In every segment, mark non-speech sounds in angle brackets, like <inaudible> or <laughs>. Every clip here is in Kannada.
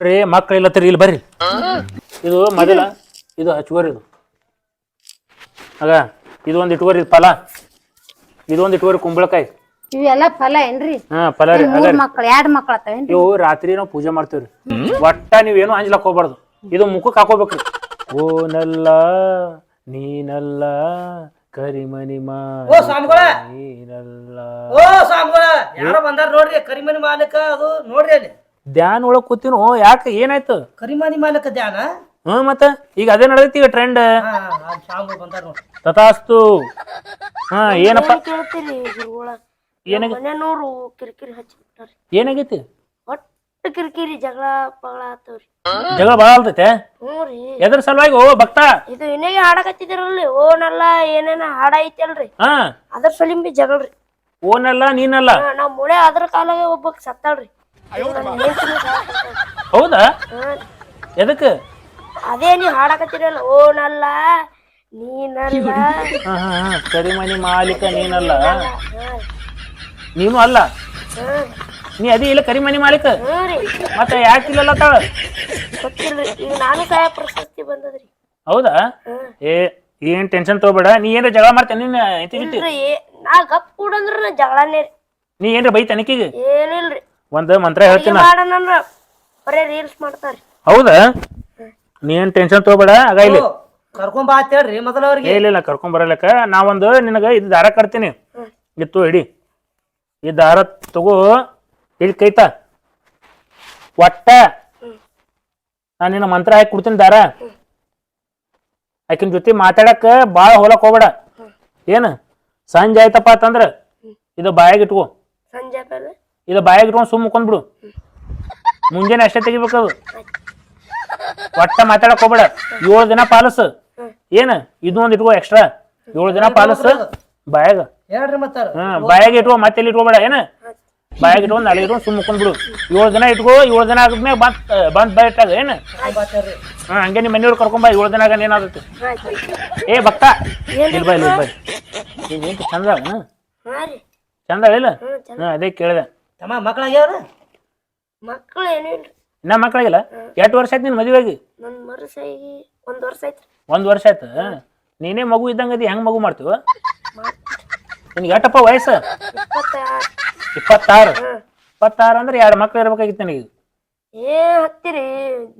ರೀ ಮಕ್ಳು ತರಿ ಇಲ್ಲಿ ಬರ್ರಿ. ಇದು ಮೊದಲ ಇದು ಹಚ್ಚುವರಿ ಇದು. ಆಗ ಇದು ಒಂದು ಇಟ್ಕೋರಿ ಇದು ಫಲ. ಇದು ಒಂದು ಇಟ್ಕೋರಿ ಕುಂಬಳಕಾಯಿ. ಇವೆಲ್ಲ ಫಲ ಏನ್ರಿ? ಹಾ ಫಲ ರೀ ಮೂರ್ ಮಕ್ಳು ಎರಡ್ ಮಕ್ಳ ಆತಾವೇನ್ರಿ ಇವು ರಾತ್ರಿ ನಾವು ಪೂಜೆ ಮಾಡ್ತೇವ್ರಿ ಒಟ್ಟ ನೀವೇನು ಅಂಜ್ಲಕ್ ಹೋಗ್ಬಾರ್ದು. ಇದು ಮುಖಕ್ಕೆ ಹಾಕೋಬೇಕ್ರಿ. ಓನಲ್ಲ ನೀನಲ್ಲ ಕರಿಮನಿ ಓ ಸ್ವಾಮಿಗಳ! ನೀನಲ್ಲ. ಓ ಸ್ವಾಮಿಗಳ! ಯಾರೋ ಬಂದಾರ ನೋಡ್ರಿ ಕರಿಮನಿ ಮಾಲಕ ಅದು ನೋಡ್ರಿ ಅಲ್ಲಿ. ಧ್ಯಾನ ಒಳಗ್ ಕೂತಿನೋ ಯಾಕೆ ಏನಾಯ್ತು? ಕರಿಮಾನಿ ಮಾಲಕ ಧ್ಯಾನ? ಹ್ಮ್ ಮತ್ತ ಈಗ ಅದೇ ನಡೆದೈತಿ ಈಗ ಟ್ರೆಂಡ್ ಹಾ ಆ ಸ್ವಾಮಿಗಳು ಬಂದಾರ ತಥಾಸ್ತು. ಹಾ ಏನಪ್ಪ? ಕೇಳ್ತೀರಿ ಗುರುಗಳ ಏನಾಗ ಮನೆಯವ್ರು ಕಿರಿಕಿರಿ ಹಚ್ಚಿಬಿಟ್ಟಾರಿ ಏನಾಗೈತಿ? ಒಟ್ಟು ಕಿರಿಕಿರಿ ಜಗಳ ಪಗಳ ಆತವ್ರಿ. ಜಗಳ ಭಾಳ ಆಲ್ತೈತೆ ಹ್ಞೂ ರೀ. ಎದ್ರ ಸಲುವಾಗಿ ಓ ಭಕ್ತ? ಇದು ಇನ್ನೇಗೆ ಹಾಡಕತ್ತಿದಿರಲ್ರಿ. ಓನಲ್ಲ ಏನೇನ ಹಾಡ ಐತಲ್ರಿ. ಹಾ. ಅದ್ರ ಸಲಿಂಬಿ ಜಗಳ್ರಿ ಓನಲ್ಲ ನೀನಲ್ಲ ನಮ್ಮ ನಾವ್ ಮುಳೆ ಅದ್ರ ಕಾಲಾಗ ಒಬ್ಬಕ್ ಸತ್ತಾಳ್ರಿ. ಹೌದಾ? ಎದಕ್ಕೆ? ಅದೇ ನೀ ಹಾಡಕತ್ತಿರಲ್ಲ ಓನಲ್ಲ ನೀನಲ್ಲ. ಹಾ ಹಾ ಹಾ ಕರಿಮನಿ ಮಾಲೀಕ ನೀನಲ್ಲ. ನೀನು ಅಲ್ಲ? ನೀ ಅದೇ ಇಲ್ಲ ಕರಿ ಮನಿ ಮಾಲೀಕ? ಹ್ಞೂ ರೀ. ಮತ್ತೆ ಯಾಕಿಲ್ಲಲ್ಲ ತಾಳ? ಗೊತ್ತಿಲ್ರಿ ಈಗ ನಾನು ಸಹ ಪ್ರಶಸ್ತಿ ಬಂದದ್ರಿ. ಹೌದಾ? ಏ ಏನ್ ಟೆನ್ಷನ್ ತಗೋಬೇಡ. ನೀ ಏನ್ರ ಜಗಳ ಮಾಡ್ತೇನೆ ನಿನ್ನ ಐತಿ ಜೊತೆ ಇಲ್ರಿ ನಾ ಗಪ್ ಕೂಡಂದ್ರ ಜಗಳನೇ ರೀ. ನೀ ಏನ್ರ ಬೈ ತನಕಿಗೆ ಏನಿಲ್ರಿ. ಒಂದ್ ಮಂತ್ರ ಹೇಳ್ತೀನಿ ಮಾಡೋಣಂದ್ರ ಬರೇ ರೀಲ್ಸ್ ಮಾಡ್ತಾರ್ರಿ ಹೌದಾ? ನೀ ಏನ್ ಟೆನ್ಷನ್ ತಗೋಬೇಡ ಆಗ ಇಲ್ಲಿ. ಕರ್ಕೊಂಡ್ ಬಾ ಅಂತ ಹೇಳ್ರಿ ಮೊದಲ ಅವ್ರಿಗೆ. ಏ, ಇಲ್ಲ ಇಲ್ಲ ಕರ್ಕೊಂಡ್ ಬರಲಕ್ಕ ನಾವೊಂದು ನಿನಗ ಇದು ದಾರ ಕಟ್ತೀನಿ. ಇತ್ತು ಇಡಿ. ಈ ದಾರ ತಗೋ. ಇಲ್ಲಿ ಕೈತ. ಒಟ್ಟ. ನಾನು ನಿನ್ನ ಮಂತ್ರ ಹಾಕಿ ಕೊಡ್ತೀನಿ ದಾರ. ಆಕಿನ ಜೊತೆ ಮಾತಾಡಕ ಭಾಳ ಹೋಲಕ್ ಹೋಗ್ಬೇಡ. ಏನು? ಸಂಜೆ ಆಯ್ತಪ್ಪ ಅಂತಂದ್ರ ಇದು ಬಾಯಾಗ ಇಟ್ಕೋ. ಸಂಜೆ ಮೇಲೆ ಇದು ಬಾಯಾಗಿಟ್ಕೊಂಡು ಸುಮ್ಮ ಮುಕೊಂಡ್ಬಿಡು ಮುಂಜಾನೆ ಅಷ್ಟೇ ಅದು. ಒಟ್ಟ ಮಾತಾಡಕ್ ಹೋಗ್ಬೇಡ. ಏಳು ದಿನ ಪಾಲಸ್. ಏನ? ಇದು ಒಂದ್ ಇಟ್ಕೋ ಎಕ್ಸ್ಟ್ರಾ ಏಳು ದಿನ ಪಾಲಸ್. ಬಾಯಾಗ. ಹೇಳ್ರಿ ಹ್ಮ್ ಬಾಯಾಗ ಇಟ್ಕೋ ಮತ್ತೆ ಎಲ್ಲಿ ಇಟ್ಕೋಬೇಡ. ಏನ? ಬಾಯಾಗ ಇಟ್ಕೊಂಡ್ ನಾಳೆ ಇಟ್ಕೊಂಡು ಸುಮ್ಮ ಮುಕೊಂಡ್ಬಿಡು ಏಳು ದಿನ ಇಟ್ಕೋ ಏಳು ದಿನ ಆದ್ಮೇಲೆ ಬಂದ್ ಬಂದ್ ಬಾಯ್ ಇಟ್ಟಾಗ ಏನ? ಹಾ ಹಂಗೆ ನಿಮ್ಮ ಮನೆಯವ್ರು ಕರ್ಕೊಂಬ ಏಳು ದಿನ ಆಗ ಏನಾಗುತ್ತೆ ಏ ಭಕ್ತ. ಇಲ್ಲಿ ಬಾ ಇಲ್ಲಿ ಬಾ. ಈಗ ಏನ್ ಚಂದ? ಚಂದ ಇಲ್ಲ? ಹಾ ಅದೇ ಕೇಳಿದೆ. ತಮ್ಮ ಮಕ್ಕಳಾಗ್ಯಾವ್ರ ಮಕ್ಳು ಏನಿಲ್ಲ ಇನ್ನ ಮಕ್ಕಳಾಗಿಲ್ಲ ಎಷ್ಟು ವರ್ಷ ಆಯ್ತು ನಿನ್ ಮದುವೆಗೆ? ನನ್ ಮರುಸಾಗಿ ಒಂದ್ ವರ್ಷ ಆಯ್ತು. ಒಂದ್ ವರ್ಷ ಆಯ್ತು? ನೀನೇ ಮಗು ಇದ್ದಂಗ ಅದಿ ಹೆಂಗ್ ಮಗು ಮಾಡ್ತೀವ? ನಿನ್ಗೆ ಎಷ್ಟಪ್ಪ ವಯಸ್ಸು? ಇಪ್ಪತ್ತಾರು. ಇಪ್ಪತ್ತಾರು? ಅಂದ್ರೆ ಎರಡು ಮಕ್ಳು ಇರ್ಬೇಕಾಗಿತ್ತು ನನಗೆ. ಏ ಹತ್ತಿರಿ.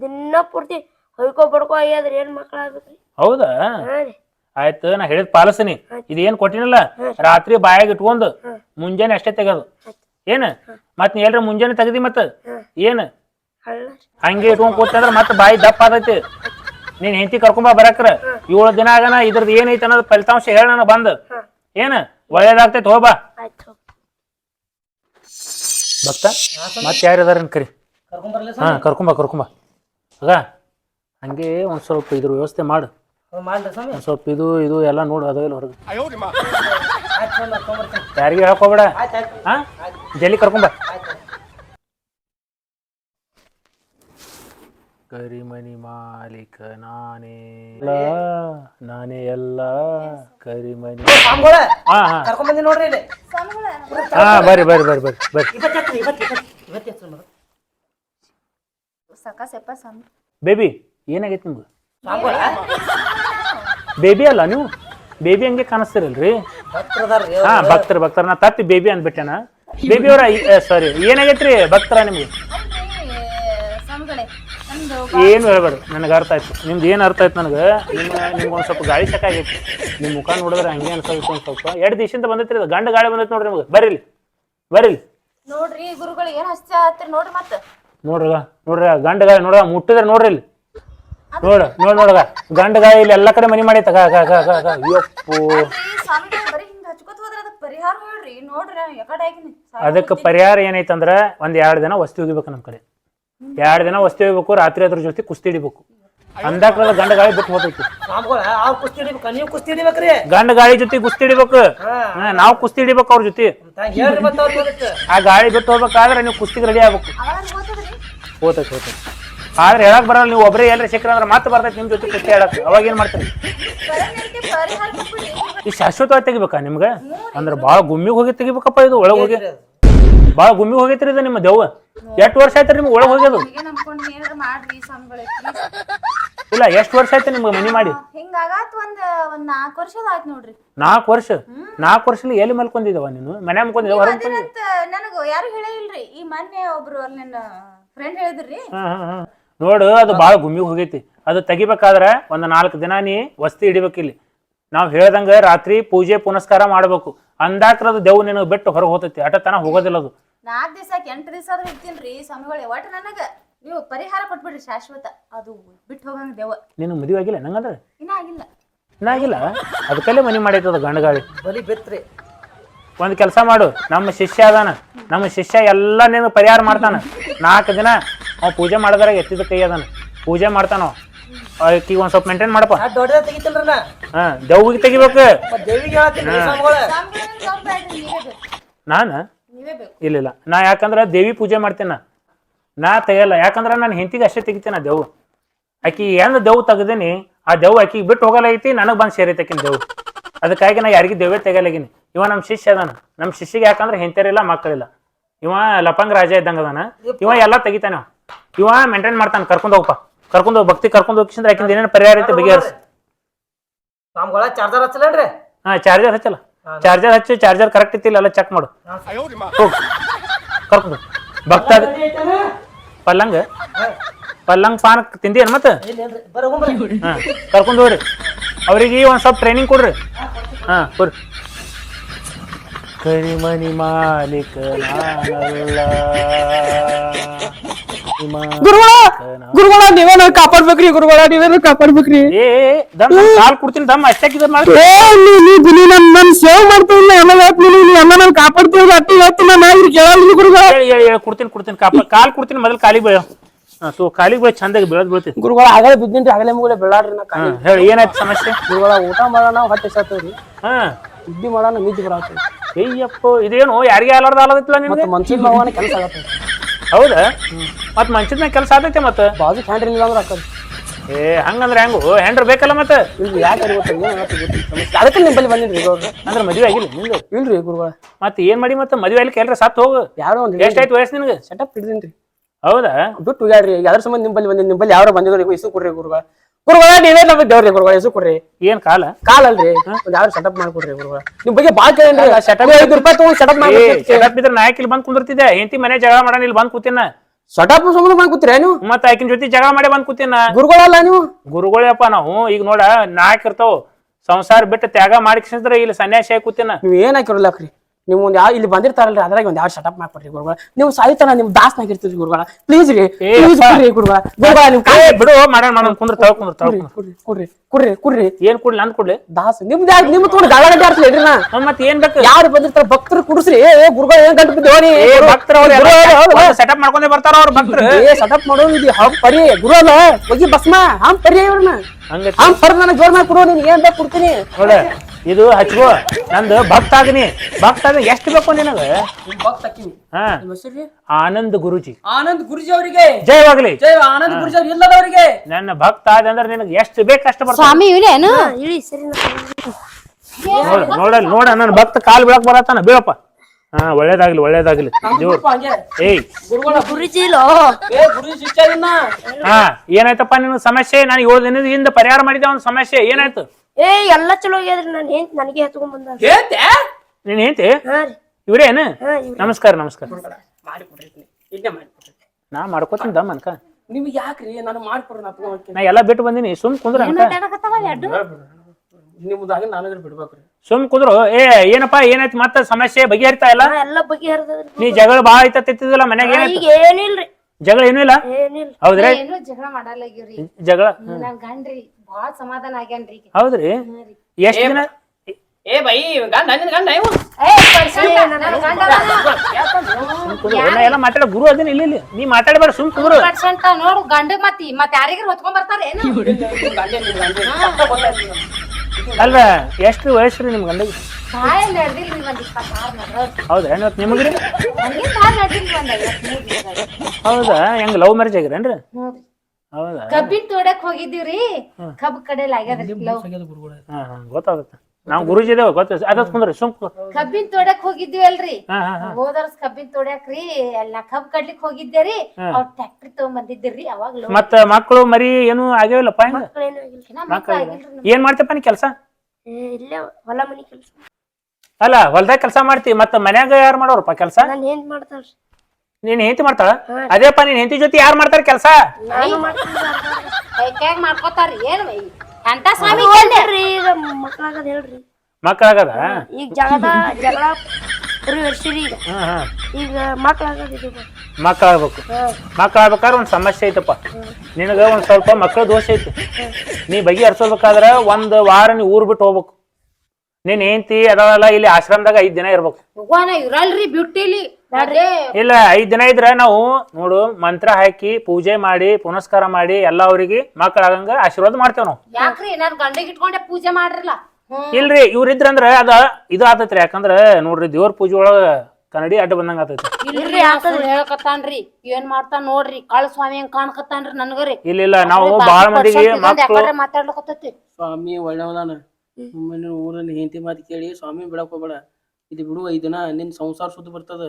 ದಿನ ಪೂರ್ತಿ ಹೊಯ್ಕೋ ಬಡ್ಕೋ ಆಗ್ಯಾದ್ರಿ. ಏನ್ ಮಕ್ಕಳಾಗ್ಬೇಕ್ರಿ ಹೌದಾ? ರೀ. ಆಯ್ತು ನಾ ಹೇಳಿದ್ ಪಾಲಸನಿ ಇದೇನ್ ಕೊಟ್ಟಿನಲ್ಲ? ರಾತ್ರಿ ಬಾಯಾಗ ಇಟ್ಕೊಂಡು ಮುಂಜಾನೆ ಅಷ್ಟೇ ತೆಗೋದು. ಏನ? ಮತ್ ನೀ ಎಲ್ರ ಮುಂಜಾನೆ ತೆಗ್ದಿ ಮತ್ತ? ಏನ? ಹಂಗೆ ಇಟ್ಕೊಂಡ್ ಕೂತಂದ್ರ ಮತ್ತ ಬಾಯಿ ದಪ್ಪ ಆದೈತಿ ನೀನ್ ಹೆಂಡತಿ ಕರ್ಕೊಂಬ ಬರಕ್ರ. ಏಳು ದಿನ ಆಗನ ಇದ್ರದ್ದು ಏನೈತಿ ಅನ್ನೋದು ಫಲಿತಾಂಶ ಹೇಳ ನಾನು ಬಂದ್. ಏನ? ಒಳ್ಳೇದಾಗ್ತೈತಿ ಹೋಬಾ ಭಕ್ತ, ಮತ್ತೆ ಯಾರು ಇದಾರ ಕರಿ? ಹಾ ಕರ್ಕೊಂಬ ಕರ್ಕೊಂಬ ಅದ ಹಂಗೆ ಒಂದ್ ಸ್ವಲ್ಪ ಇದ್ರ ವ್ಯವಸ್ಥೆ ಮಾಡು. ಒಂದ್ ಸ್ವಲ್ಪ ಇದು ಇದು ಎಲ್ಲ ನೋಡು, ಅದ ಇಲ್ಲ ಹೊರಗೆ. ಯಾರಿಗೆ ಹೇಳ್ಕೋಬೇಡ ಹಾ? ಜಲ್ದಿ ಕರ್ಕೊಂಬ ಕರಿಮಣಿ ಕರಿಮನಿ ಮಾಲೀಕ ನಾನೇ. ನಾನೇ ಎಲ್ಲ ಕರಿಮಣಿ ಸ್ವಾಮಿಗಳ ಹಾ ಹಾ ಕರ್ಕೊಂಡ್ ಬಂದಿ ನೋಡ್ರಿ ಇಲ್ಲಿ. ಹಾ ಬರ್ರಿ ಬರ್ರಿ ಬರ್ರಿ ಬರ್ರಿ ಬರ್ರಿ. ಇವತ್ತು ಎತ್ರಿ ಇವತ್ತು ಇವತ್ತು ಇವತ್ತು ಎತ್ರಿ ಮಗ. ಸಕಾಸೆಪ್ಪ ಸಣ್ಣ ಬೇಬಿ ಏನಾಗೈತಿ ನಿಮ್ಗೆ? ಸ್ವಾಮಿಗಳ? ಬೇಬಿ ಅಲ್ಲ ನೀವು? ಬೇಬಿ ಹಂಗೆ ಕಾಣಿಸ್ತಿರಲ್ರಿ? ಭಕ್ತರದಾರ್ರಿ ಹಾ ಭಕ್ತರ ಭಕ್ತರ ನಾ ತಪ್ಪಿ ಬೇಬಿ ಅಂದ್ಬಿಟ್ಟೆನ? ಬೇಬಿ ಅವರ ಸಾರಿ ಏನಾಗೈತ್ರಿ ಭಕ್ತರ ನಿಮ್ಗೆ? ಸ್ವಾಮಿಗಳೇ ನಮ್ದು ಏನು ಹೇಳ್ಬೇಡ್ರಿ. ನನಗೆ ಅರ್ಥ ಆಯ್ತು. ನಿಮ್ದು ಏನು ಅರ್ಥ ಆಯ್ತು ನನಗೆ? ನಿಮ್ಮ ನಿಮ್ಗೆ ಒಂದು ಸ್ವಲ್ಪ ಗಾಳಿ ಸಾಕಾಗೈತಿ ನಿಮ್ಮ ಮುಖ ನೋಡಿದ್ರೆ ಹಂಗೆ ಅನ್ಸೋದು ಒಂದು ಸ್ವಲ್ಪ. ಎರಡು ದಿವಸದಿಂದ ಬಂದೈತ್ರಿ ಅದು. ಗಂಡ ಗಾಳಿ ಬಂದೈತೆ ನೋಡ್ರಿ ನಿಮ್ಗೆ. ಬರೀಲಿ ಬರೀಲಿ. ನೋಡ್ರಿ ಗುರುಗಳು ಏನ್ ಹಚ್ಚ ಹತ್ತಿರ ನೋಡ್ರಿ ಮತ್ತೆ. ನೋಡ್ರಿ ಗಂಡ ಗಾಳಿ ನೋಡ್ರ ಮುಟ್ಟಿದ್ರೆ ನೋಡ್ರಿ ಇಲ್ಲಿ. ನೋಡ ನೋಡ್ ನೋಡ್ರ ಗಂಡ ಗಾಳಿ ಇಲ್ಲಿ ಎಲ್ಲ ಕಡೆ ಮನಿ ಮಾಡೈತ. ಯಪ್ಪು ಬರೀ ಹೋದ್ರ ಅದಕ್ಕೆ ಪರಿಹಾರ ಹೇಳ್ರಿ. ನೋಡ್ರಿ ಯಾಕಡೆ ಆಗಿನಿ. ಅದಕ್ಕೆ ಪರಿಹಾರ ಏನೈತಂದ್ರ ಒಂದ್ ಎರಡು ದಿನ ವಸ್ತಿ ಹೋಗಿಬೇಕು ನಮ್ಮ ಕಡೆ. ಎರಡು ದಿನ ವಸ್ತಿ ಹೋಗ್ಬೇಕು ರಾತ್ರಿ ಅದ್ರ ಜೊತೆ ಕುಸ್ತಿ ಹಿಡಿಬೇಕು. ಅಂದಾಕಲ್ಲ ಗಂಡ ಗಾಳಿ ಬಿಟ್ಟು ಹೋಗ್ಬೇಕು. ಸ್ವಾಮಿಗಳ ಅವ್ರು ಕುಸ್ತಿ ಹಿಡಿಬೇಕ? ನೀವು ಕುಸ್ತಿ ಹಿಡಿಬೇಕ್ರಿ. ಗಂಡ ಗಾಳಿ ಜೊತೆ ಕುಸ್ತಿ ಹಿಡಿಬೇಕು. ಹಾ. ಹಾ, ನಾವು ಕುಸ್ತಿ ಹಿಡಿಬೇಕು ಅವ್ರ ಜೊತೆ. ಹೇಳ್ರಿ ಮತ್ತೆ ಆ ಗಾಳಿ ಬಿಟ್ಟು ಹೋಗ್ಬೇಕಾದ್ರೆ ನೀವು ಕುಸ್ತಿಗೆ ರೆಡಿ ಆಗ್ಬೇಕು. ಅವಾಗ ಹೋತದ್ರಿ. ಹೋತೈತಿ ಹೋತೈತಿ. ಆದ್ರೆ ಹೇಳಕ್ ಬರಲ್ಲ ನೀವು ಒಬ್ಬರೇ ಎಲ್ಲರೂ ಸಿಕ್ಕರ ಅಂದ್ರೆ ಮತ್ತೆ ಬರ್ತೈತಿ ನಿಮ್ ಜೊತೆ ಕುಸ್ತಿ ಹೇಳಕ್ ಅವಾಗ ಏನ್ ಮಾಡ್ತೀರಿ? ಈ ಶಾಶ್ವತವಾಗಿ ತೆಗಿಬೇಕಾ ನಿಮ್ಗೆ? ಅಂದ್ರೆ ಭಾಳ ಗುಮ್ಮಿಗೆ ಹೋಗಿ ತೆಗಿಬೇಕಪ್ಪ ಇದು ಒಳಗೆ ಹೋಗಿ. ಬಾಳ ಗುಮ್ಮಿಗೆ ಹೋಗೈತ್ರಿ ಇದು ನಿಮ್ಮ ದೆವ್ವ. ಎಷ್ಟು ವರ್ಷ ಆಯ್ತ್ರಿ ನಿಮ್ಗೆ ಒಳಗೆ ಹೋಗ್ಯದು? ಮಾಡ್ರಿ ಸ್ವಾಮಿಗಳೇ. ಇಲ್ಲ ಎಷ್ಟು ವರ್ಷ ಆಯ್ತು ನಿಮ್ಗೆ ಮನಿ ಮಾಡಿ? ಹಿಂಗಾಗಾತ್ ಒಂದ್ ಒಂದ್ ನಾಲ್ಕು ವರ್ಷದ ಆಯ್ತು ನೋಡ್ರಿ. ನಾಲ್ಕು ವರ್ಷ? ನಾಲ್ಕು ವರ್ಷಲಿ ಎಲ್ಲಿ ಮಲ್ಕೊಂಡಿದ್ದವ ನೀನು? ಮನೆ ಮಲ್ಕೊಂಡಿದ್ದ ಹೊರಗೆ ನನಗ ಯಾರು ಹೇಳೇ ಇಲ್ರಿ. ಈ ಮೊನ್ನೆ ಒಬ್ರು ಅಲ್ಲಿ ನನ್ನ ಫ್ರೆಂಡ್ ಹೇಳಿದ್ರಿ ನೋಡು ಅದು ಭಾಳ ಗುಮ್ಮಿಗೆ ಹೋಗೈತಿ. ಅದು ತೆಗಿಬೇಕಾದ್ರೆ ಒಂದು ನಾಲ್ಕು ದಿನ ನೀ ವಸ್ತಿ ಹಿಡಿಬೇಕು ಇಲ್ಲಿ. ನಾವು ಹೇಳ್ದಂಗ ರಾತ್ರಿ ಪೂಜೆ ಪುನಸ್ಕಾರ ಮಾಡ್ಬೇಕು. ಅಂದಾಕ್ರ ಅದು ದೇವ್ ನಿನಗೆ ಬಿಟ್ಟು ಹೊರಗೆ ಹೋಗ್ತೈತಿ ಅಟ ತನ ಹೋಗೋದಿಲ್ಲ ಅದು. ನಾಲ್ಕು ದಿವಸಕ್ಕೆ ಎಂಟು ದಿವಸ ಆದ್ರೂ ರೀ ಸ್ವಾಮಿಗಳೇ. ಒಟ್ಟು ನನಗ ನೀವು ಪರಿಹಾರ ಕೊಟ್ಬಿಡ್ರಿ ಶಾಶ್ವತ. ಅದು ಬಿಟ್ಟು ಹೋಗಂಗ ದೇವ. ನಿನ್ನ ಮದುವೆ ಆಗಿಲ್ಲ? ನಂಗಂದ್ರೆ? ಇನ್ನ ಆಗಿಲ್ಲ. ಇನ್ನಾಗಿಲ್ಲ ಅದಕ್ಕಲ್ಲೇ ಮನಿ ಮಾಡೈತೆ ಅದು ಗಂಡಗಾಳಿ. ಬಲಿ ಬಿತ್ರಿ. ಒಂದು ಕೆಲಸ ಮಾಡು. ನಮ್ಮ ಶಿಷ್ಯ ಅದಾನ. ನಮ್ಮ ಶಿಷ್ಯ ಎಲ್ಲ ನೀನು ಪರಿಹಾರ ಮಾಡ್ತಾನ. ನಾಲ್ಕು ದಿನ ಅವ ಪೂಜೆ ಮಾಡಿದ್ರಾಗ ಎತ್ತಿದ ಕೈ ಅದಾನ. ಪೂಜೆ ಮಾಡ್ತಾನ ಈಗ ಒಂದ್ ಸ್ವಲ್ಪ ಮೇಂಟೈನ್ ಮಾಡಪ್ಪ. ಹಾ ದೆವ್ವಿಗೆ ತೆಗಿಬೇಕು. ನಾನ? ದೇವಿಗೆ ಇಲ್ಲ ಇಲ್ಲ ನಾ ಯಾಕಂದ್ರ ದೇವಿ ಪೂಜೆ ಮಾಡ್ತೇನ. ನಾ. ನಾ ತೆಗಿಯಲ್ಲ. ಯಾಕಂದ್ರ ನಾನು ಹೆಂಡತಿಗೆ ಅಷ್ಟೇ ತೆಗಿತೇನೆ ದೇವ್ ಆಕಿ ಏನ್ ದೇವ್ ತೆಗ್ದೀನಿ ಆ ದೇವ್ ಆಕಿಗೆ ಬಿಟ್ಟು ಹೋಗಲೈತಿ ನನಗೆ ಬಂದು ಸೇರೈತೆ ಆಕಿನ ದೆವ್ವು. ಅದಕ್ಕಾಗಿ ನಾ ಯಾರಿಗೆ ದೇವೇ ತೆಗಲಾಗಿನಿ ಇವ ನಮ್ಮ ಶಿಷ್ಯ ಅದಾನ. ನಮ್ಮ ಶಿಷ್ಯಗೆ ಯಾಕಂದ್ರೆ ಹೆಂತರಿಲ್ಲ ಮಕ್ಕಳಿಲ್ಲ. ಇವ ಲಪಂಗ ರಾಜ ಇದ್ದಂಗ ಅದಾನ. ಇವ ಎಲ್ಲ ತೆಗಿತಾನೆ ಅವ. ಇವ ಮೇಂಟೈನ್ ಮಾಡ್ತಾನೆ. ಕರ್ಕೊಂಡ್ ಹೋಗಪ್ಪ ಕರ್ಕೊಂಡ್ ಹೋಗಿ ಭಕ್ತಿ ಕರ್ಕೊಂಡ್ ಹೋಗಿಸಿದ್ರೆ ಯಾಕಿಂದ ಏನೇನು ಪರಿಹಾರ ಐತೆ ಬಗೆಹರಿಸಿ ಸ್ವಾಮಿಗಳ ಚಾರ್ಜರ್ ಹಚ್ಚಲೇನ್ರಿ? ಹಾ ಚಾರ್ಜರ್ ಹಚ್ಚಲ್ಲ. ಚಾರ್ಜರ್ ಹಚ್ಚಿ ಚಾರ್ಜರ್ ಕರೆಕ್ಟ್ ಇತ್ತಿಲ್ಲ ಎಲ್ಲ ಚೆಕ್ ಮಾಡು. ಕರ್ಕೊಂಡು ಭಕ್ತ ಪಲ್ಲಂಗ ಪಲ್ಲಂಗ್? ಪಾನ್ ತಿಂದಿ ಮತ್ತೆ? ಹೋಗ್ರಿ ಹಾ ಕರ್ಕೊಂಡು ಹೋಗ್ರಿ. ಅವ್ರಿಗೆ ಒಂದ್ ಸ್ವಲ್ಪ ಟ್ರೈನಿಂಗ್ ಕೊಡ್ರಿ. ಹಾ ಕೊಡ್ರಿ. ಕರಿಮಣಿ ಮಾಲೀಕ ಗುರುಗಳ ಗುರುಗಳ ನೀವೇನ ಕಾಪಾಡ್ಬೇಕ್ರಿ ಗುರುಗಳ ನೀವೇನ ಕಾಪಾಡ್ಬೇಕ್ರಿ? ಏ ಏ, ದಮ್ ಕಾಲ್ ಕೊಡ್ತೀನಿ ದಮ್ ಅಷ್ಟೇ ಇದು ಮಾಡಿ. ಏ ನೀ ನೀ ನೀ ನನ್ ನನ್ ಸೇವ್ ಮಾಡ್ತಿಲ್ಲ ಎಲ್ಲ ಹೇಳ್ತೀನಿ ನೀ ಎಲ್ಲ ನನ್ ಕಾಪಾಡ್ತೀವಿ ಅಟ್ಟಿ ಹೇಳ್ತೀನಿ ನಾ ಇವ್ರು ಕೇಳಲ್ಲ ಗುರುಗಳ. ಹೇಳಿ ಹೇಳಿ ಹೇಳಿ ಕೊಡ್ತೀನಿ ಕೊಡ್ತೀನಿ ಕಾಪ ಕಾಲ್ ಕೊಡ್ತೀನಿ ಮೊದಲು ಕಾಲಿಗೆ ಬೀಳ. ಹಾ ಸೊ ಕಾಲಿಗೆ ಬೈ ಚಂದಾಗಿ ಬೆಳೆದ್ ಬೀಳ್ತೀನಿ ಗುರುಗಳ ಆಗಲೇ ಬಿದ್ದಿನ್ರಿ ಆಗಲೇ ಮುಗಲೇ ಬೆಳಾಡ್ರಿ ನಾ ಹಾ ಹೇಳಿ ಏನಾಯ್ತು ಸಮಸ್ಯೆ? ಗುರುಗಳ ಊಟ ಮಾಡೋಣ ಹೊಟ್ಟೆ ಸತ್ತವ್ರಿ. ಹಾ. ಇಡ್ಲಿ ಮಾಡೋಣ ಮಿದ್ದಿ ಬರತ್ತವ್ರಿ ಅಯ್ಯಪ್ಪ ಇದೇನು ಯಾರಿಗೆ ಅಲಾರ್ದ ಆಲದಿತ್ತಲ್ಲ ನಿಮ್ಗೆ? ಮತ್ತೆ ಮನ್ಸಿನ ಭಾವನೆ ಕೆಲಸ ಆಗತ್ತೆ. ಹೌದಾ? ಮತ್ ಮನ್ಸಿದ್ನ ಕೆಲಸ ಆತೈತೆ ಮತ್ತ? ಬಾಜು ಕ್ಯಾಂಟ್ರಿ ಇಲ್ಲ ಅಂದ್ರೆ ಅಕ್ಕರಿ ಏ ಹಂಗಂದ್ರೆ ಹೆಂಗು? ಹೆಂಡ್ರ ಬೇಕಲ್ಲ ಮತ್ತ? ಇಲ್ರಿ ಯಾಕೆ ಗೊತ್ತಿಲ್ಲ ಏನ್ ಆಗತ್ತೆ ಗೊತ್ತಿಲ್ಲ. ಸಮಸ್ಯೆ. ಅದಕ್ಕೆ ನಿಂಬಲ್ಲಿ ಬಂದಿನ್ರಿ ಗುರುಗಳ. ಅಂದ್ರೆ ಮದ್ವೆ ಆಗಿಲ್ಲ ನಿಂದು ಇಲ್ರಿ ಗುರುಗಳ. ಮತ್ತೆ ಏನ್ ಮಾಡಿ ಮತ್ತೆ ಮದ್ವೆ ಆಗ್ಲಿಕ್ಕೆ ಎಲ್ರ ಸತ್ತು ಹೋಗು. ಯಾರೋ ಒಂದು ಎಷ್ಟಾಯ್ತು ವಯಸ್ಸು ನಿನಗೆ? ಸೆಟಪ್ ಹಿಡಿದಿನ್ರಿ ಹೌದಾ? ಬಿಟ್ಟು ಹೋಗ್ಯಾಡ್ರಿ ಯಾರ ಸಂಬಂಧ ನಿಂಬಲ್ಲಿ ಬಂದಿನಿ ನಿಂಬಲ್ಲಿ ಯಾರು ಬಂದಿದ್ರು ಇಸು ಕೊಡ್ರಿ ಗುರುಗಳ. ಗುರುಗಳ ನೀವೇ ನಮಗೆ ದೇವ್ರಿ ಗುರುಗಳ ಇಸು ಕೊಡ್ರಿ. ಏನ್ ಕಾಲ? ಕಾಲ ಅಲ್ರಿ. ಯಾರು ಸೆಟಪ್ ಮಾಡ್ಕೊಡ್ರಿ ಗುರುಗಳ. ನಿಮ್ ಬಗ್ಗೆ ಬಾಳ್ ಕೇಳೇನ್ರಿ ಸೆಟಪ್ ಐದು ರೂಪಾಯಿ ತಗೊಂಡ್ ಸೆಟಪ್ ಮಾಡಿ ಸೆಟಪ್ ಇದ್ರೆ ನಾಯಕ್ ಇಲ್ಲಿ ಬಂದ್ ಕುಂದಿರ್ತಿದ್ದೆ? ಹೆಂಡತಿ ಮನೆ ಜಗಳ ಮಾಡೋಣ ಇಲ್ಲಿ ಬಂದ್ ಕೂತಿನ. ಸೆಟಪ್ ಸಂಬಂಧ ಮಾಡಿ ಕೂತಿರ ನೀವು? ಮತ್ತೆ ಆಕಿನ ಜೊತೆ ಜಗಳ ಮಾಡಿ ಬಂದ್ ಕೂತಿನ. ಗುರುಗಳಲ್ಲ ನೀವು? ಗುರುಗಳಪ್ಪ ನಾವು. ಈಗ ನೋಡ ನಾಯಕ್ ಇರ್ತಾವ. ಸಂಸಾರ ಬಿಟ್ಟು ತ್ಯಾಗ ಮಾಡಿಕ್ಸಿದ್ರೆ ಇಲ್ಲಿ ಸನ್ಯಾಸಿ ಆಗಿ ಕೂತಿನ. ನೀವ್ ಏನ್ ಹಾಕಿರಲ್ಲಕ್ರಿ ನೀವು ಒಂದ್ ಯಾವ ಇಲ್ಲಿ ಬಂದಿರ್ತಾರಲ್ರಿ ಅದ್ರಾಗ ಒಂದ್ ಯಾವ ಸೆಟಪ್ ಮಾಡ್ಕೊಡ್ರಿ ಗುರುಗಳ. ನೀವು ಸಾಯ್ತಾನ ನಿಮ್ ದಾಸ್ನಾಗಿರ್ತೀರಿ ಗುರುಗಳ. ಪ್ಲೀಸ್ ರೀ ಪ್ಲೀಸ್. ಕೊಡ್ರಿ ಗುರುಗಳ. ಗುರುಗಳ ನಿಮ್ ಏ, ಬಿಡು ಮಾಡೋಣ ಮಾಡೋಣ ಕುಂದ್ರ ಕುಂದ್ರ ಕೊಡ್ರಿ ಕೊಡ್ರಿ ಕೊಡ್ರಿ ಕೊಡ್ರಿ ಏನ್ ಕುಡ್ಲಿ ನಂದ್ ಕೊಡ್ಲಿ? ದಾಸ್ ನಿಮ್ದು ಯಾರು ನಿಮ್ ತಗೊಂಡು ಗಾಳ ಗಡ್ಡೆ ಆಡ್ಸ್ಲಿ ನಾ ಹ್ಮ್, ಮತ್ ಏನ್ ಬೇಕು? ಯಾರು ಬಂದಿರ್ತಾರ ಭಕ್ತರು ಕುಡಿಸ್ರಿ. ಏ ಗುರುಗಳ ಏನ್ ಗಂಟು ಭಕ್ತರ ಅವ್ರು ಸೆಟಪ್ ಮಾಡ್ಕೊಂಡೇ ಬರ್ತಾರ ಅವ್ರ ಭಕ್ತರು? ಏ ಸೆಟಪ್ ಮಾಡೋದು ಇದು ಹಮ್ ಪರಿ. ಗುರು ಅಲ್ಲ ಹೋಗಿ ಬಸ್ಮಾ ಹಮ್ ಪರಿ ಇವ್ರನ್ನ ಹಮ್ ಪರ್ ನನಗೆ ಜೋರ್ ಮಾಡಿ ಕೊಡು ನಿನ್ ಏನ್ ಬೇಕು ಕೊಡ್ತೀನಿ. ಇದು ಹಚ್ಕೋ. ನಂದು ಭಕ್ತ ಆಗನಿ ಭಕ್ತ ಆಗ ಎಷ್ಟು ಬೇಕು ನಿನಗ? ಹಾ. ಆನಂದ್ ಗುರುಜಿ. ಆನಂದ್ ಗುರುಜಿ ಅವರಿಗೆ. ಜಯವಾಗ್ಲಿ ಜಯ ಆನಂದ್ ಗುರುಜಿ ಅವ್ರು ಇಲ್ಲದವರಿಗೆ. ನನ್ನ ಭಕ್ತ ಆದ ಅಂದ್ರೆ ನಿನಗೆ ಎಷ್ಟು ಬೇಕು ಅಷ್ಟು ಬರ್ತಾನೆ ಸ್ವಾಮಿ ಇವನೇನು ಇಳಿ ಸರಿ ನೋಡ ನೋಡ ನನ್ನ ಭಕ್ತ ಕಾಲ್ ಬೀಳಕ್ ಬರತ್ತಾನ. ಬೀಳಪ್ಪ. ಹಾ ಒಳ್ಳೇದಾಗ್ಲಿ ಒಳ್ಳೇದಾಗ್ಲಿ. ದೇವ್ರು ಏಯ್. ಗುರುಗಳ ಗುರುಜಿ ಇಲ್ಲೋ? ಏ ಗುರುಜಿ ಹಾ ಏನಾಯ್ತಪ್ಪ ನಿನ್ನ ಸಮಸ್ಯೆ? ನಾನು ಏಳು ದಿನದ ಹಿಂದೆ ಪರಿಹಾರ ಮಾಡಿದ್ದೆ ಒಂದು ಸಮಸ್ಯೆ. ಏನಾಯ್ತು? ಏ ಎಲ್ಲ ಚಲೋ ಆಗ್ಯದ್ರಿ ನಾನು ಏನ್ ನನಗೆ ಹತ್ಕೊಂಡ್ ಬಂದ ಹೇಳ್ತೆ ನೀನ್ ಹೇಳ್ತಿ ಹಾ ರೀ. ಇವ್ರೇನು ಹಾ ಇವ್ರಿ. ನಮಸ್ಕಾರ ನಮಸ್ಕಾರ. ಮಾಡಿ ಕೊಡ್ರಿ ಇಲ್ಲೇ ಮಾಡಿ ಕೊಡ್ರಿ ನಾ ಮಾಡ್ಕೋತೀನಿ ದಮ್ ಅನ್ಕ. ನಿಮ್ಗೆ ಯಾಕ್ರಿ? ನಾನು ಮಾಡ್ಕೊಡ್ರಿ ನಾ ಎಲ್ಲಾ ನಾ ಎಲ್ಲ ಬಿಟ್ಟು ಬಂದಿನಿ ಸುಮ್ ಕುಂದ್ರ ಅನ್ಕ. ನಿಮ್ದಾಗ ನನಗ್ರಿ ಬಿಡ್ಬೇಕ್ರಿ. ಸುಮ್ ಕುಂದ್ರು. ಏ ಏನಪ್ಪಾ ಏನಾಯ್ತು? ಮತ್ತೆ ಸಮಸ್ಯೆ ಬಗೆಹರಿತಾ ಇಲ್ಲ? ಎಲ್ಲ ಬಗೆಹರಿದ್ರಿ ನೀ ಜಗಳ ಬಾಳ ಐತತ್ತಿದ್ದಿಲ್ಲ ಮನ್ಯಾಗ ಏನಾಯ್ತು? ಈಗ ಏನಿಲ್ರಿ. ಜಗಳ ಏನೂ ಇಲ್ಲ? ಏನಿಲ್ಲ ಹೌದ್ರಿ? ಏನು ಜಗಳ ಮಾಡಲ್ಲಾಗಿವ್ರಿ ಜಗಳ? ನನ್ ಗಂಡ್ರಿ. ಬಾಳ ಸಮಾಧಾನ ಆಗ್ಯಾನ್ರಿ ಈಗ. ಹೌದ್ರಿ? ಎಷ್ಟ್ ದಿನ? ಏ ಬೈ ಗಂಡ ನಿನ್ ಗಂಡ ಇವ. ಏ ಪರ್ಸಂಟ, ನನ್ ಗಂಡ ಅದಾನ. ಸುಮ್ ಕುಂದ್ರು ನಾ ಎಲ್ಲ ಮಾತಾಡೋ ಗುರು ಅದೇನ ಇಲ್ಲಿ ಇಲ್ಲಿ. ನೀ ಮಾತಾಡಬೇಡ ಸುಮ್ ಗುರು ಪರ್ಸಂಟ ನೋಡು. ಗಂಡ ಮತ್ತಿ ಮತ್ ಯಾರಿಗಾರ ಹೊತ್ಕೊಂಡ್ ಬರ್ತಾರ ಅಲ್ವ ಅಲ್ರ ಎಷ್ಟು ವಯಸ್ಸ್ರಿ ನಿಮ್ ಗಂಡ ಬಾಯ ನಡ್ದಿಲ್ರಿ ಒಂದ್ ಇಪ್ಪತ್ತಾರು ನಡ್ದವ್ರಿ. ಹೌದ್ರಾ ಇವತ್ತು ನಿಮಗ್ರಿ? ನನಗೇನ್ ಬಾಳ ನಡ್ದಿಲ್ರಿ ಒಂದ್ ಐವತ್ಮೂರ್ ಇದಾವೆ. ಹೌದಾ ಹೆಂಗ್ ಲವ್ ಮ್ಯಾರೇಜ್ ಆಗಿರೇನ್ರಿ. ಹೌದಾ? ಕಬ್ಬಿನ್ ತೋಡಕ್ ಹೋಗಿದ್ದೀವ್ರಿ? ಕಬ್ಬ್ ಕಡೆಲ್ ಆಗ್ಯಾದ್ರಿ ಲವ್. ಹಾ ಹಾ ಗೊತ್ತಾಗುತ್ತೆ. ನಾವು ಗುರುಜಿ ಇದೇವ ಗೊತ್ತ ಅದ ಕುಂದ್ರಿ ಸುಮ್. ಕಬ್ಬಿನ ತೋಡಕ್ ಹೋಗಿದ್ವಿ ಅಲ್ರಿ ಹಾ ಹಾ ಹಾ. ಹೋದರ್ಸ್ ಕಬ್ಬಿನ ತೋಡ್ಯಾಕ್ರಿ ನಾ ಕಬ್ ಕಡ್ಲಿಕ್ ಹೋಗಿದ್ದೆ ರೀ ಅವ್ರ ಟ್ರ್ಯಾಕ್ಟರ್ ತಗೊಂಡ್ ಬಂದಿದ್ದಿರಿ ಮತ್ತ ಮಕ್ಕಳು ಮರಿ ಏನು ಆಗ್ಯಾವಿಲ್ಲಪ್ಪ ಹೆಂಗ? ಏನ್ ಮಾಡ್ತಪ್ಪ ನೀ ಕೆಲಸ? ಇಲ್ಲೇ ಹೊಲ ಮನಿ ಕೆಲ್ಸ. ಅಲ್ಲ ಹೊಲ್ದಾಗ ಕೆಲಸ ಮಾಡ್ತಿ ಮತ್ತ ಮನ್ಯಾಗ ಯಾರು ಮಾಡೋರಪ್ಪ ಕೆಲಸ? ನಾನು ಏನ್ ಮಾಡ್ತಾಳ್ರಿ? ನೀನ್ ಹೆಂಡತಿ ಮಾಡ್ತಾಳ? ಅದೇಪ್ಪ ನೀನ್ ಹೆಂಡತಿ ಜೊತೆ ಯಾರು ಮಾಡ್ತಾರ ಕೆಲಸ? ನಾನು ಮಾಡ್ತೀನಿ. ಕೈಕಾಗ್ ಮಾಡ್ಕೋತಾರಿ ಏನ್ ಅಂತ ಸ್ವಾಮಿ ಹೇಳ್ರಿ ಈಗ ಮಕ್ಳಾಗದ ಹೇಳ್ರಿ. ಮಕ್ಕಳಾಗದ ಈಗ ಜಗದ ಜಗಳ <laughs> ಪರಿಹರಿಸಿರಿ ಈಗ. ಹಾ ಹಾ. ಈಗ ಮಕ್ಳಾಗದ ಇದು ಬಾ. ಮಕ್ಕಳಾಗ್ಬೇಕು ಮಕ್ಕಳಾಗ್ಬೇಕಾದ್ರೆ ಒಂದ್ ಸಮಸ್ಯೆ ಐತಪ್ಪ. ನಿನಗ ಒಂದ್ ಸ್ವಲ್ಪ ಮಕ್ಕಳ ದೋಷ ಐತಿ. ನೀ ಬಗೆಹರಿಸೋಬೇಕಾದ್ರ ಒಂದ್ ವಾರ ನೀ ಊರ್ ಬಿಟ್ಟು ಹೋಗ್ಬೇಕು. ನೀನ್ ಹೆಂಡತಿ ಅದಾವಲ್ಲ ಇಲ್ಲಿ ಆಶ್ರಮದಾಗ ಐದ್ ದಿನ ಇರ್ಬೇಕು. ಭಗವಾನ ಇರಲ್ರಿ ಬ್ಯೂಟಿಲಿ. ಇಲ್ಲ ಐದ್ ದಿನ ಇದ್ರ ನಾವು ನೋಡು ಮಂತ್ರ ಹಾಕಿ ಪೂಜೆ ಮಾಡಿ ಪುನಸ್ಕಾರ ಮಾಡಿ ಎಲ್ಲಾ ಅವ್ರಿಗೆ ಮಕ್ಕಳಾಗಂಗ ಆಶೀರ್ವಾದ ಮಾಡ್ತೇವ್ ನಾವು. ಯಾಕ್ರಿ? ನಾನ್ ಗಂಡಿಗೆ ಇಟ್ಕೊಂಡೆ ಪೂಜೆ ಮಾಡ್ರಲ್ಲ. ಇಲ್ರಿ ಇವ್ರಿದ್ರಂದ್ರ ಅದ ಇದು ಆತೈತ್ರಿ. ಯಾಕಂದ್ರ ನೋಡ್ರಿ ದೇವ್ರ ಪೂಜೆ ಒಳಗ ಕನ್ನಡಿ ಅಡ್ಡ ಬಂದಂಗ ಆತೈತಿ. ಇಲ್ರಿ ಹೇಳಕತ್ತಾನ್ರಿ. ಏನ್ ಮಾಡ್ತಾನ ನೋಡ್ರಿ. ಕಾಳ ಸ್ವಾಮಿ ಹಂಗ ಕಾಣ್ಕತ್ತಾನ್ರಿ ನನ್ಗರಿ ಇಲ್ಲ ಇಲ್ಲ ನಾವು ಬಾಳ ಮಂದಿಗೆ ಮಕ್ಕಳು ಮಾತಾಡ್ಲಕತ್ತೈತಿ. ಸ್ವಾಮಿ ಒಳ್ಳೆವದಾನ ಸುಮ್ಮನೆ ಊರಲ್ಲಿ ಹೆಂಡತಿ ಮಾತು ಕೇಳಿ ಸ್ವಾಮಿ ಬಿಡಕ್ ಹೋಗ್ಬೇಡ. ಇದು ಬಿಡು ಐದ್ ದಿನ ನಿನ್ ಸಂಸಾರ ಸುದ್ದಿ ಬರ್ತದ.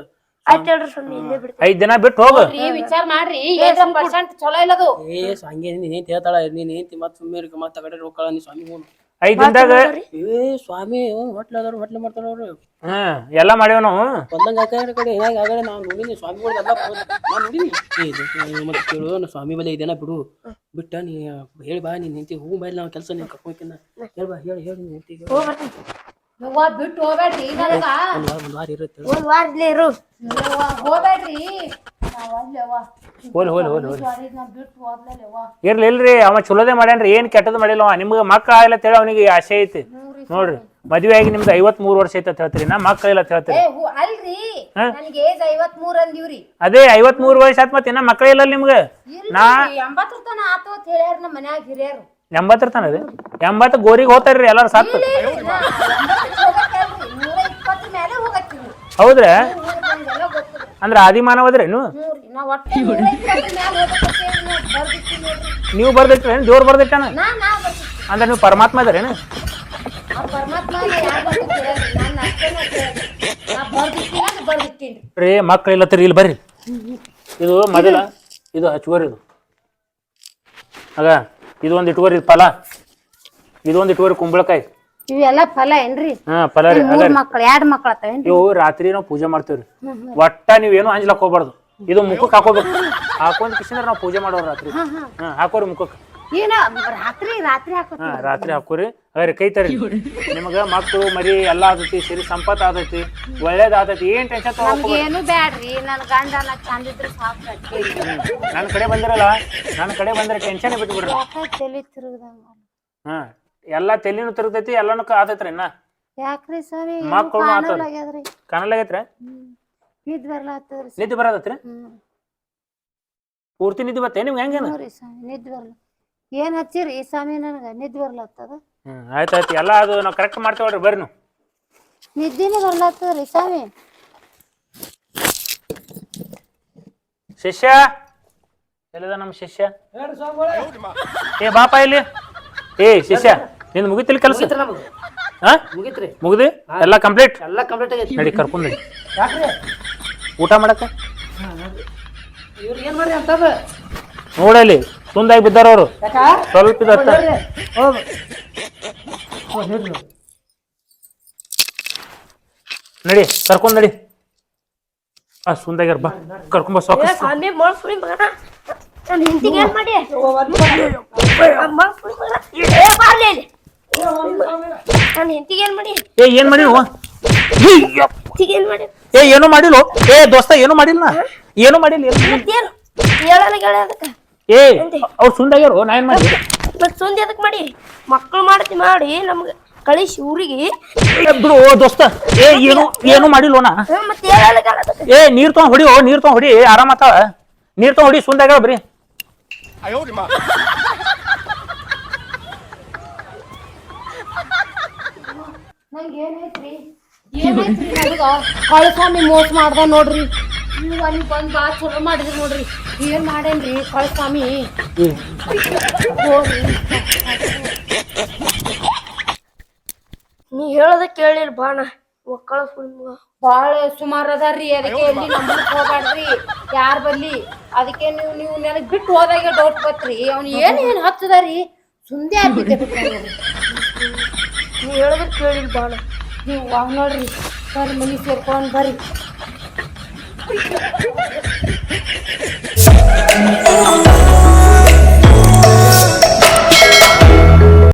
ಆಯ್ತ್ ಹೇಳ್ರಿ ಸ್ವಾಮಿ ಇಲ್ಲೇ ಬಿಡ್ತೀನಿ. ಐದ್ ದಿನ ಬಿಟ್ಟು ಹೋಗು. ಈ ವಿಚಾರ ಮಾಡ್ರಿ ಏನ್ ಪರ್ಸೆಂಟ್ ಚಲೋ ಇಲ್ಲದು. ಏ ಹಂಗೆ ನೀನ್ ಏನ್ ಹೇಳ್ತಾಳ ನೀನ್ ಏನ್ ಮತ್ ಸುಮ್ಮನೆ ಇರ್ಕ ಮತ್ತ ಕಡೆ ಹೋಗ್ಕಳ ನೀ ಸ್ವಾಮಿ ಹೋಗು. ಐದ್ ದಿನದಾಗ ಏ ಸ್ವಾಮಿ ಹೋಟ್ಲ್ ಅದಾರ ಹೋಟ್ಲ್ ಮಾಡ್ತಾರ ಅವ್ರು. ಹ್ಮ್ ಎಲ್ಲಾ ಮಾಡೇವ್ ನಾವು. ಬಂದಂಗ ಆ ಕಡೆ ಕಡೆ ಏನಾಗ ಆಗಲ್ಲ ನಾನು ನೋಡಿನಿ ಸ್ವಾಮಿಗಳು ಎಲ್ಲ ನಾನು ನೋಡಿನಿ. ಏ ಮತ್ತೆ ಕೇಳು ನಾ ಸ್ವಾಮಿ ಬಲೆ ಇದೇನ ಬಿಡು. ಬಿಟ್ಟ ನೀ ಹೇಳಿ ಬಾ ನೀನ್ ನಿಂತಿ ಹೂ ಮೇಲೆ ನಾವು ಕೆಲಸ ನೀನ್ ಕರ್ಕೊಂಡ್ ಹೇಳಿ ಬಾ ಹೇಳಿ ಹೇಳಿ ನೀನ್ ಹೆಂಡತಿಗೆ. ಯವ್ವ ಬಿಟ್ಟು ಹೋಗ್ಬೇಡ್ರಿ ನನಗ ಒಂದ್ ವಾರ ಒಂದ್ ವಾರ ಇರುತ್ತೆ ಒಂದ್ ವಾರ ಇಲ್ಲೇ ಇರು. ಯವ್ವ, ಹೋಗ್ಬೇಡ್ರಿ. ನಾವ್ ಅಲ್ಲೇವ್ವ. ಹೋಲ್ ಹೋಲ್ ಹೋಲ್ ಹೋಲ್. ಸಾರಿ, ನಾ ಬಿಟ್ಟು ಹೋದ್ಲಲ್ಲವ್ವ. ಇರ್ಲಿ ಇಲ್ರಿ ಅವ ಚಲೋದೇ ಮಾಡ್ಯಾನ್ರಿ ಏನ್ ಕೆಟ್ಟದ್ ಮಾಡಿಲ್ಲ ಅವ. ನಿಮ್ಗೆ ಮಕ್ಕಳ ಆಗಿಲ್ಲ ಅಂತೇಳಿ ಅವನಿಗೆ ಆಸೆ ಐತಿ. ನೋಡ್ರಿ ಮದ್ವೆ ಆಗಿ ನಿಮ್ದು ಐವತ್ ಮೂರ್ ವರ್ಷ ಐತೆ ಅಂತ ಹೇಳ್ತೀರಿ ನಾ ಮಕ್ಕಳ ಇಲ್ಲ ಅಂತ ಹೇಳ್ತೀರಿ. ಏ ಹೂ- ಅಲ್ರಿ. ನನ್ಗೆ ಏಜ್ ಐವತ್ ಮೂರ್ ಅಂದಿವ್ರಿ. ಅದೇ ಐವತ್ ಮೂರ್ ವಯಸ್ಸು ಆತ್ ಮತ್ತೆ ಇನ್ನ ಮಕ್ಕಳ ಇಲ್ಲ ನಿಮ್ಗೆ. ನಾ ಎಂಬತ್ತರ ತನ ಆತು ಅಂತ ಹೇಳ್ಯಾರ ನಮ್ಮ ಮನ್ಯಾಗ ಹಿರಿಯರು. ಎಂಬತ್ತರ ತನ ರೀ ಎಂಬತ್ತು ಗೋರಿಗೆ ಹೋಗ್ತಾರ್ರಿ ಎಲ್ಲಾರು ಸತ್ತು ಹೌದ್ರ? ಅಂದ್ರೆ ಅಂದ್ರ ಆದಿಮಾನವದ್ರಿ ನೀವು? ನೀವು ಬರ್ದಿಟ್ರೇನು ದೇವ್ರು ಬರ್ದಿಟ್ಟಾನ ಅಂದ್ರೆ ನೀವು ಪರಮಾತ್ಮ ಇದ್ರೇನು ರೀ ಮಕ್ಳು ಇಲ್ಲತ್ರಿ ಇಲ್ಲಿ ಬರ್ರಿ. ಇದು ಮೊದಲ ಇದು ಹಚ್ಚುವರಿ ಇದು. ಆಗ ಇದು ಒಂದು ಇಟ್ಕೋರಿ ಫಲ. ಇದು ಒಂದು ಇಟ್ಕೋರಿ ಕುಂಬಳಕಾಯಿ. ಇವೆಲ್ಲ ಫಲ ಏನ್ರಿ? ಹಾ ಫಲ ರೀ ಮೂರ್ ಮಕ್ಳು ಎರಡ್ ಮಕ್ಳ ಇವು ರಾತ್ರಿ ನಾವು ಪೂಜೆ ಮಾಡ್ತೇವ್ರಿ. ಒಟ್ಟ ನೀವೇನು ಅಂಜ್ಲಕ್ ಹೋಗ್ಬಾರ್ದು. ಇದು ಮುಖಕ್ಕೆ ಹಾಕೋಬೇಕು. ಹಾಕೊಂಡ್ ಕಿಶಂದ್ರ ನಾವು ಪೂಜೆ ಮಾಡೋರು ರಾತ್ರಿ. ಹಾ ಹಾಕೋರಿ ಮುಖಕ್ಕೆ ಏನ ರಾತ್ರಿ ರಾತ್ರಿ ಹಾಕೋತಿ ಹಾ ರಾತ್ರಿ ಹಾಕೋರಿ. ಅದ್ರಿ ಕೈ ತರಿ ನಿಮಗ ಮಕ್ಕಳು ಮರಿ ಎಲ್ಲಾ ಆದತಿ ಸಿರಿ ಸಂಪತ್ ಆದತಿ ಒಳ್ಳೇದ್ ಆದತಿ ಏನ್ ಟೆನ್ಷನ್ ತಗೋಬೇಕು ಏನು ಬ್ಯಾಡ್ರಿ ನನ್ ಗಂಡ ನಾ ಚಂದ ಇದ್ರೆ ಸಾಕು ಅಷ್ಟೇ. ನನ್ನ ಕಡೆ ಬಂದಿರಲ್ಲ ನನ್ನ ಕಡೆ ಬಂದ್ರೆ ಟೆನ್ಷನ್ ಬಿಟ್ಟು ಬಿಡ್ರಿ ಯಾಕ ತಲಿ ತಿರುಗದಂಗ? ಹಾ ಎಲ್ಲಾ ತೆಲಿನೂ ತಿರುಗತೈತಿ ಎಲ್ಲಾನು ಆತೈತ್ರಿ ಇನ್ನ. ಯಾಕ್ರಿ ಸ್ವಾಮಿ ಮಕ್ಕಳು ಆಗ್ಯಾದ್ರಿ? ನಿದ್ ನಿದ್ದೆ ಬರದತ್ರಿ? ಹ್ಮ್. ಪೂರ್ತಿ ನಿದ್ದೆ ಬತ್ತೆ ನಿಮ್ಗೆ ಹೆಂಗೇನು? ಹ್ಞೂ ರೀ ಸ್ವಾಮಿ ನಿದ್ ಬರ್ಲ ಏನ್ ಹಚ್ಚಿರಿ? ಸ್ವಾಮಿ ನನಗ ನಿದ್ದೆ ಬರ್ಲತ್ತದ ಹ್ಮ್ ಆಯ್ತಾಯ್ತು ಎಲ್ಲ ಅದು ನಾವು ಕರೆಕ್ಟ್ ಮಾಡ್ತೇವ್ರಿ ಬರ್ರಿ ನೀವು. ನಿದ್ದಿನೇ ಬರ್ಲತ್ತದ್ರಿ ಸ್ವಾಮಿ. ಶಿಷ್ಯ? ಎಲ್ಲಿದ ನಮ್ಮ ಶಿಷ್ಯ? ಏ ಬಾಪ ಇಲ್ಲಿ. ಏ ಶಿಷ್ಯ ನಿಂದು ಮುಗಿತಿಲ್ಲ ಕೆಲಸ? ನಮ್ದು. ಹಾ ಮುಗಿತ್ರಿ. ಮುಗಿದಿ? ಎಲ್ಲ ಕಂಪ್ಲೀಟ್ ಎಲ್ಲ ಕಂಪ್ಲೀಟ್ ಆಗೈತಿ. ನಡಿ ಕರ್ಕೊಂಡ್ ನಡಿ. ಯಾಕ್ರಿ? ಊಟ ಮಾಡಕ್ಕ? ಇವ್ರಿಗೆ ಏನ್ ಮಾಡ್ರಿ ಅಂತದ? ನೋಡಲಿ ಸುಂದಾಗಿ ಬಿದ್ದಾರ ಅವರು. ಯಾಕ? ಸ್ವಲ್ಪ ನಡಿ ಕರ್ಕೊಂಡ್ ನಡಿ. ಆ ಸುಂದಾಗ್ಯಾರ ಬಾ. ಕರ್ಕೊಂಡ್ ಬಾ ಏ ಸಾಕು ಸ್ವಾಮಿ ಮೊಳಸ್ಬಿಡಿ ಮಗನ. ನನ್ನ ಹೆಂಡತಿಗೆ ಏನ್ ಮಾಡಿ? ಮೊಳಸ್ಬಿಡಿ ಮಗನ. ಏ ಏನ್ ಮಾಡಿ? ಏ ಏನ್ ಮಾಡಿ ಹೆಂಡತಿಗೆ ಏನ್ ಮಾಡಿ? ಏ ಏನು ಮಾಡಿಲ್ಲ? ಏ ದೋಸ್ತ ಏನು ಮಾಡಿಲ್ಲ ಏನೋ ಮಾಡಿಲ್ಲ. ಹೇಳಲ್ಲ ಅದಕ್ಕೆ. ಏ ಅವ್ರು ಸುಂದಾಗ್ಯಾರು ನಾ ಏನ್ ಮಾಡಿ ಮತ್ ಸುಂದಿ ಅದಕ್ಕೆ ಮಾಡಿ. ಮಕ್ಕಳು ಮಾಡ್ತಿ ಮಾಡಿ ನಮ್ಗೆ ಕಳಿಸಿ ಊರಿಗೆ. ಬಿಡು ಓ ದೋಸ್ತ. ಏ ಏನು ಏನು ಮಾಡಿಲ್ಲ ಮತ್ತೆ ಏ ನೀರ್ ತಗೊಂಡ್ ಹೊಡಿ ಓ ನೀರ್ ತಗೊಂಡ್ ಹೊಡಿ ಆರಾಮತ್ತ ನೀರ್ ತಗೊಂಡ್ ಹೊಡಿ ಸುಂದಾಗ್ಯಾರ ಬರೀ. ನಂಗೆ ಏನೈತ್ರಿ ಏನೈತ್ರಿ ನನಗ ಕಳಸ್ವಾಮಿ ಮೋಸ ಮಾಡ್ದ ನೋಡ್ರಿ. ನೀವು ಅಲ್ಲಿ ಬಂದು ಬಾ ಚಲೋ ಮಾಡಿದ್ರಿ ನೋಡ್ರಿ. ಏನ್ ಮಾಡೇನ್ರಿ ಕಳಸ್ವಾಮಿ? ನೀ ಹೇಳದ ಕೇಳಿಲ್ಲ ಬಾಣ. ಒಕ್ಕಳ ಬಾಳ ಸುಮಾರು ಅದಾರ್ರಿ. ಅದಕ್ಕೆ ಎಲ್ಲಿ ನಂಬಕ್ ಹೋಗ್ಬ್ಯಾಡ್ರಿ. ಯಾರ್ ಬಲ್ಲಿ ಅದಕ್ಕೆ ನೀವು ನೀವು ನನಗ್ ಬಿಟ್ಟು ಹೋದಾಗ ಡೌಟ್ ಬತ್ರಿ ಅವ್ನು ಏನ್ ಏನ್ ಹಚ್ಚದಾರಿ? ಸುಂದೆ ಆಗಿದ್ದೆ ನೀವು ನೋಡ್ರಿ. ನೀ ಹೇಳದ ಕೇಳಿಲ್ಲ ಬಾಣ. ನೀವು ನೋಡ್ರಿ. ಸರ್ ಮನಿ ಸೇರ್ಕೊಂಡ್ ಬರ್ರಿ. Oh my god.